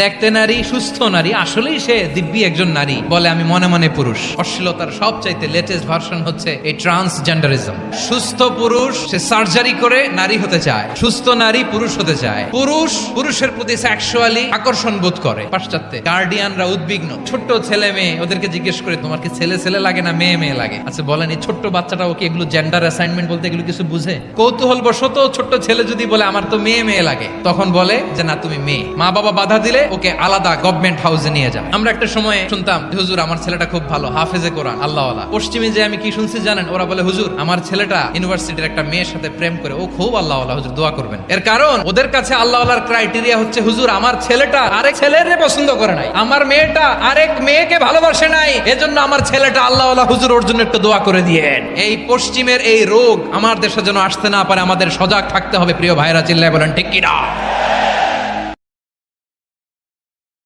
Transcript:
দেখতে নারী, সুস্থ নারী, আসলেই সে দিব্যি একজন নারী বলে আমি মনে মনে পুরুষ। অশ্লীলতার সবচাইতে লেটেস্ট ভার্সন হচ্ছে এই ট্রান্সজেন্ডারিজম সুস্থ পুরুষ, সে সার্জারি করে নারী হতে চায়। সুস্থ নারী, পুরুষ হতে চায়। পুরুষ, পুরুষের প্রতি সেক্সুয়ালি আকর্ষণ বোধ করে। পাশ্চাত্যে গার্ডিয়ানরা উদ্বিগ্ন। ছোট্ট ছেলে মেয়ে ওদেরকে জিজ্ঞেস করে, তোমার কি ছেলে ছেলে লাগে না মেয়ে মেয়ে লাগে? আচ্ছা বলেন, এই ছোট্ট বাচ্চাটা ওকে এগুলো জেন্ডার অ্যাসাইনমেন্ট বলতে এগুলো কিছু বুঝে? কৌতূহল বশত ছোট্ট ছেলে যদি বলে, আমার তো মেয়ে মেয়ে লাগে, তখন বলে যে, না, তুমি মেয়ে। মা বাবা বাধা দিলে ওকে আলাদা গভর্নমেন্ট হাউসে নিয়ে যায় আমরা একটা সময় শুনতাম, হুজুর, আমার ছেলেটা খুব ভালো, হাফেজে কোরআন আল্লাহ পশ্চিমে যে আমি কি শুনছি জানেন? ওরা বলে, হুজুর, আমার ছেলেটা ইউনিভার্সিটির একটা মেয়ের সাথে প্রেম করে, ও খুব আল্লাহ হুজুর, দোয়া করবেন। এর কারণ, ওদের কাছে আল্লাহ ক্রাইটেরিয়া হচ্ছে, হুজুর, আমার ছেলেটা আরেক ছেলের পছন্দ করে নাই। আমার মেয়েটা আরেক মেয়েকে ভালোবাসে নাই, এজন্য আমার ছেলেটা আল্লাহ হুজুর, ওর জন্য একটু দোয়া করে দিয়েন। এই পশ্চিমের এই রোগ আমার দেশে যেন আসতে না পারে, আমাদের সজাগ থাকতে হবে, প্রিয় ভাইরা, চিল্লায় বলেন, ঠিক কিনা?